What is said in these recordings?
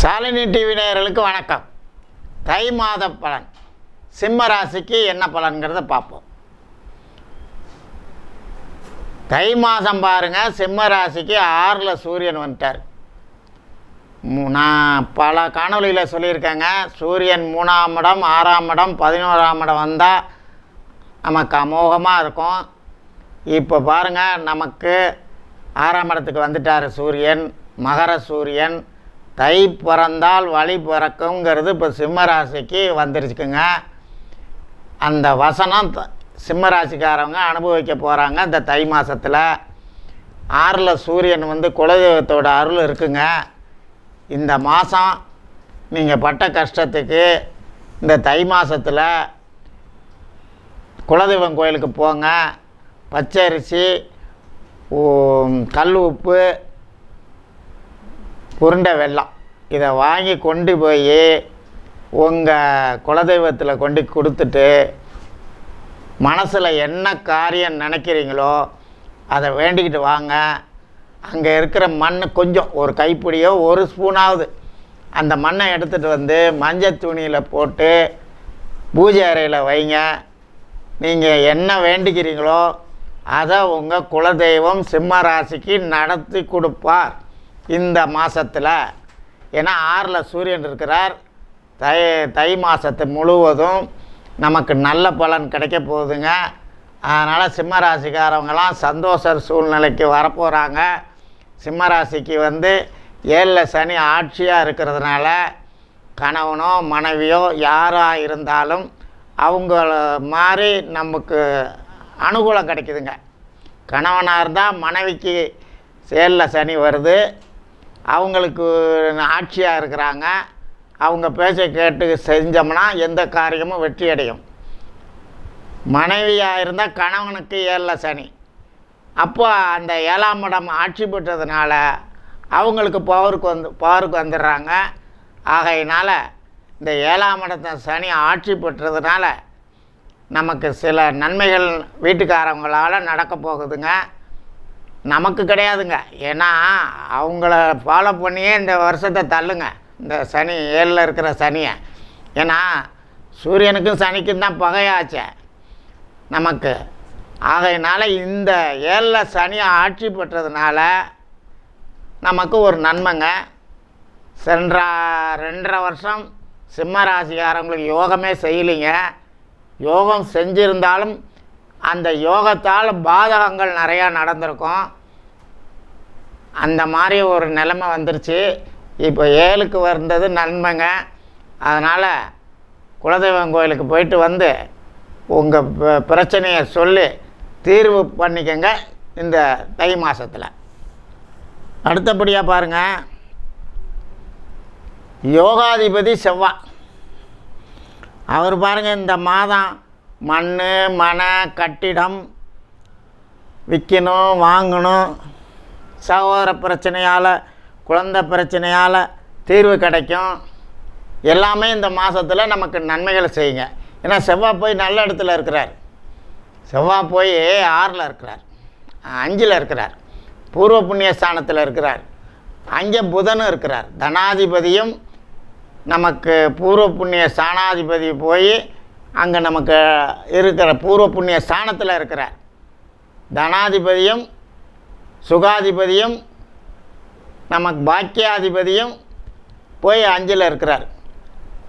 Shalini TV நேயர்களுக்கு வணக்கம். தை மாத பலன். சிம்ம ராசிக்கு என்ன பலன்கிறத பார்ப்போம். தை மாதம் பாருங்கள் சிம்ம ராசிக்கு ஆறில் சூரியன் வந்துட்டார். நான் பல காணொளியில் சொல்லியிருக்கேங்க சூரியன் மூணாம் இடம் ஆறாம் இடம் பதினோராம் இடம் வந்தால் நமக்கு அமோகமாக இருக்கும். இப்போ பாருங்கள் நமக்கு ஆறாம் இடத்துக்கு வந்துட்டார் சூரியன் மகர சூரியன் தை பிறந்தால் வழி பிறக்குங்கிறது இப்போ சிம்மராசிக்கு வந்துருச்சுக்குங்க. அந்த வசனம் த- அனுபவிக்க போகிறாங்க இந்த தை மாதத்தில் ஆறில் சூரியன் வந்து குலதெய்வத்தோட அருள் இருக்குங்க. இந்த மாதம் நீங்கள் பட்ட கஷ்டத்துக்கு இந்த தை மாதத்தில் குலதெய்வம் கோயிலுக்கு போங்க. பச்சரிசி கல் உப்பு உருண்டை வெள்ளம். இதை வாங்கி கொண்டு போய் உங்கள் குலதெய்வத்தில் கொண்டு கொடுத்துட்டு மனசில் என்ன காரியம் நினைக்கிறீங்களோ அதை வேண்டிக்கிட்டு வாங்க. அங்கே இருக்கிற மண் கொஞ்சம் ஒரு கைப்பிடியோ ஒரு ஸ்பூனாவது. அந்த மண்ணை எடுத்துகிட்டு வந்து மஞ்சள் துணியில் போட்டு பூஜை அறையில் வைங்க. நீங்கள் என்ன வேண்டிக்கிறீங்களோ அதை உங்கள் குலதெய்வம் சிம்ம ராசிக்கு நடத்தி கொடுப்பார். இந்த மாதத்தில் ஏன்னா ஆறில் சூரியன் இருக்கிறார். தை தை மாதத்து முழுவதும் நமக்கு நல்ல பலன் கிடைக்க போகுதுங்க. அதனால் சிம்மராசிக்காரவங்களாம் சந்தோஷ சூழ்நிலைக்கு வரப்போகிறாங்க சிம்மராசிக்கு வந்து ஏழில் சனி ஆட்சியாக இருக்கிறதுனால கணவனோ மனைவியோ யாராக இருந்தாலும் அவங்கள மாதிரி நமக்கு அனுகூலம் கிடைக்குதுங்க. கணவனாக இருந்தால் மனைவிக்கு சேலில் சனி வருது. அவங்களுக்கு ஆட்சியாக இருக்கிறாங்க. அவங்க பேச்சை கேட்டு செஞ்சோம்னா எந்த காரியமும் வெற்றி அடையும். மனைவியாக இருந்தால் கணவனுக்கு ஏழில் சனி. அப்போ அந்த ஏழாம் இடம் ஆட்சி பெற்றதுனால அவங்களுக்கு பவருக்கு வந்து பவருக்கு வந்துடுறாங்க. ஆகையினால் இந்த ஏழாம் இடத்த சனி ஆட்சி பெற்றதுனால நமக்கு சில நன்மைகள் வீட்டுக்காரவங்களால் நடக்க போகுதுங்க. நமக்கு கிடையாதுங்க. ஏன்னா அவங்கள ஃபாலோ பண்ணியே இந்த வருஷத்தை தள்ளுங்க. இந்த சனி ஏழில் இருக்கிற சனியை. ஏன்னா சூரியனுக்கும் சனிக்கும் தான் பகையாச்சே. நமக்கு. ஆகையினால இந்த ஏழில் சனி ஆட்சி பெற்றதுனால நமக்கு ஒரு நன்மைங்க. சென்ற ரெண்டரை வருஷம் சிம்ம ராசிக்காரங்களுக்கு யோகமே செய்யலைங்க. யோகம் செஞ்சிருந்தாலும் அந்த யோகத்தால் பாதகங்கள் நிறையா நடந்திருக்கும். அந்த மாதிரி ஒரு நிலைமை வந்துருச்சு. இப்போ ஏழுக்கு வந்தது நன்மைங்க. அதனால் குலதெய்வம் கோயிலுக்கு போயிட்டு வந்து உங்கள் பிரச்சனையை சொல்லி தீர்வு பண்ணிக்கங்க இந்த தை மாதத்தில் அடுத்தபடியாக பாருங்கள் யோகாதிபதி செவ்வாய் அவர் பாருங்கள் இந்த மாதம் மண் மனை கட்டிடம் விற்கணும் வாங்கணும். சகோதர பிரச்சனையால் குழந்தை பிரச்சனையால் தீர்வு கிடைக்கும். எல்லாமே இந்த மாதத்தில் நமக்கு நன்மைகளை செய்யுங்க. ஏன்னா செவ்வாய் போய் நல்ல இடத்துல இருக்கிறார். செவ்வாய் போய் ஆறில் இருக்கிறார். அஞ்சில் இருக்கிறார். பூர்வ புண்ணிய ஸ்தானத்தில் இருக்கிறார். அங்கே புதனும் இருக்கிறார். தனாதிபதியும் நமக்கு பூர்வ புண்ணிய ஸ்தானாதிபதி போய் அங்கே நமக்கு இருக்கிற பூர்வ புண்ணிய ஸ்தானத்தில் இருக்கிறார் தனாதிபதியும் சுகாதிபதியும் நமக்கு பாக்கியாதிபதியும் போய் அஞ்சில் இருக்கிறார்.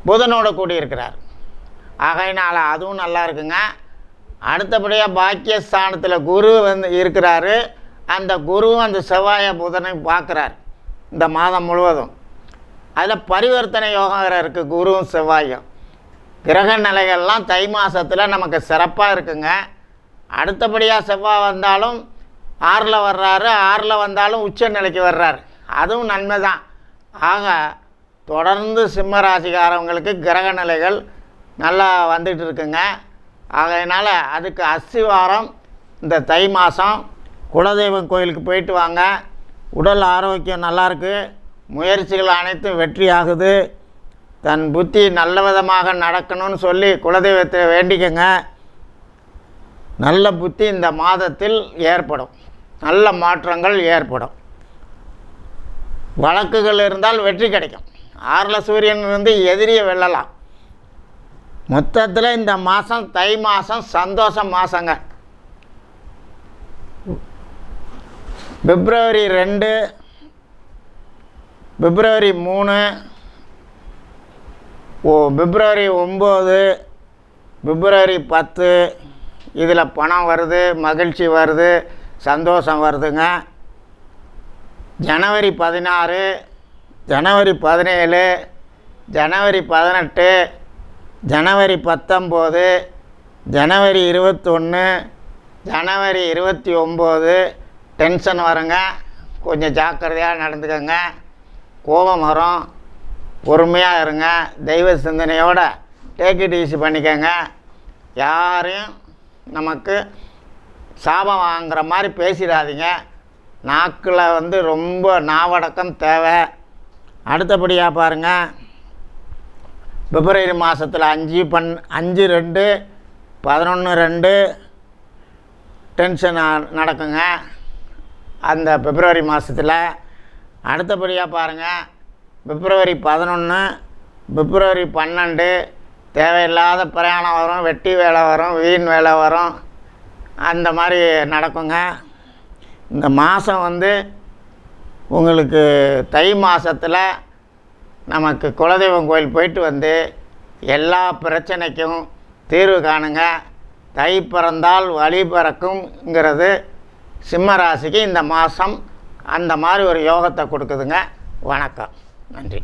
புதனோட கூடி இருக்கிறார். ஆகையினால் அதுவும் நல்லா இருக்குங்க. அடுத்தபடியாக பாக்கியஸ்தானத்தில் குரு வந்து இருக்கிறாரு. அந்த குருவும் அந்த செவ்வாய புதனை பார்க்குறார். இந்த மாதம் முழுவதும். அதில் பரிவர்த்தனை யோகம் இருக்குது குருவும் செவ்வாயும். கிரக நிலைகள்லாம் தை மாதத்தில் நமக்கு சிறப்பாக இருக்குங்க. அடுத்தபடியாக செவ்வாய் வந்தாலும் ஆறில் வர்றாரு ஆறில் வந்தாலும் உச்ச நிலைக்கு வர்றாரு. அதுவும் நன்மை தான் ஆக தொடர்ந்து சிம்ம ராசிக்காரவங்களுக்கு கிரக நிலைகள் நல்லா வந்துட்டு இருக்குங்க. ஆகையினால் அதுக்கு அஸ்திவாரம் இந்த தை மாதம் குலதெய்வம் கோயிலுக்கு போயிட்டு வாங்க. உடல் ஆரோக்கியம் நல்லாயிருக்கு முயற்சிகள் அனைத்தும் வெற்றி ஆகுது தன் புத்தி நல்ல விதமாக நடக்கணும்னு சொல்லி குலதெய்வத்தை வேண்டிக்கங்க. நல்ல புத்தி இந்த மாதத்தில் ஏற்படும். நல்ல மாற்றங்கள் ஏற்படும். வழக்குகள் இருந்தால் வெற்றி கிடைக்கும். ஆறில் சூரியன் இருந்து எதிரியை வெல்லலாம். மொத்தத்தில் இந்த மாதம் தை மாதம் சந்தோஷ மாதங்க பிப்ரவரி ரெண்டு பிப்ரவரி மூணு ஓ பிப்ரவரி ஒம்பது பிப்ரவரி பத்து இதில் பணம் வருது மகிழ்ச்சி வருது சந்தோஷம் வருதுங்க. ஜனவரி பதினாறு ஜனவரி பதினேழு ஜனவரி பதினெட்டு ஜனவரி பத்தொம்போது ஜனவரி இருபத்தொன்று ஜனவரி இருபத்தி ஒம்பது. டென்ஷன் வருங்க. கொஞ்சம் ஜாக்கிரதையாக நடந்துக்கோங்க. கோபம் வரும். பொறுமையாக இருங்க. தெய்வ சிந்தனையோட டேக் இட் ஈஸி பண்ணிக்கோங்க. யாரையும் நமக்கு சாபம் வாங்குற மாதிரி பேசிடாதீங்க. நாக்கில் வந்து ரொம்ப நாவடக்கம் தேவை. அடுத்தபடியாக பாருங்கள் பிப்ரவரி மாதத்தில் அஞ்சு பன் அஞ்சு ரெண்டு பதினொன்று ரெண்டு டென்ஷன் நடக்குங்க. அந்த பிப்ரவரி மாதத்தில் அடுத்தபடியாக பாருங்கள் பிப்ரவரி பதினொன்று பிப்ரவரி பன்னெண்டு தேவையில்லாத பிரயாணம் வரும் வெட்டி வேலை வரும் வீண் வேலை வரும். அந்த மாதிரி நடக்குங்க. இந்த மாதம் வந்து உங்களுக்கு தை மாதத்தில் நமக்கு குலதெய்வம் கோயில் போயிட்டு வந்து எல்லா பிரச்சனைக்கும் தீர்வு காணுங்க. தை பிறந்தால் வழி பிறக்கும்ங்கிறது சிம்ம ராசிக்கு இந்த மாதம் அந்த மாதிரி ஒரு யோகத்தை கொடுக்குதுங்க. வணக்கம். நன்றி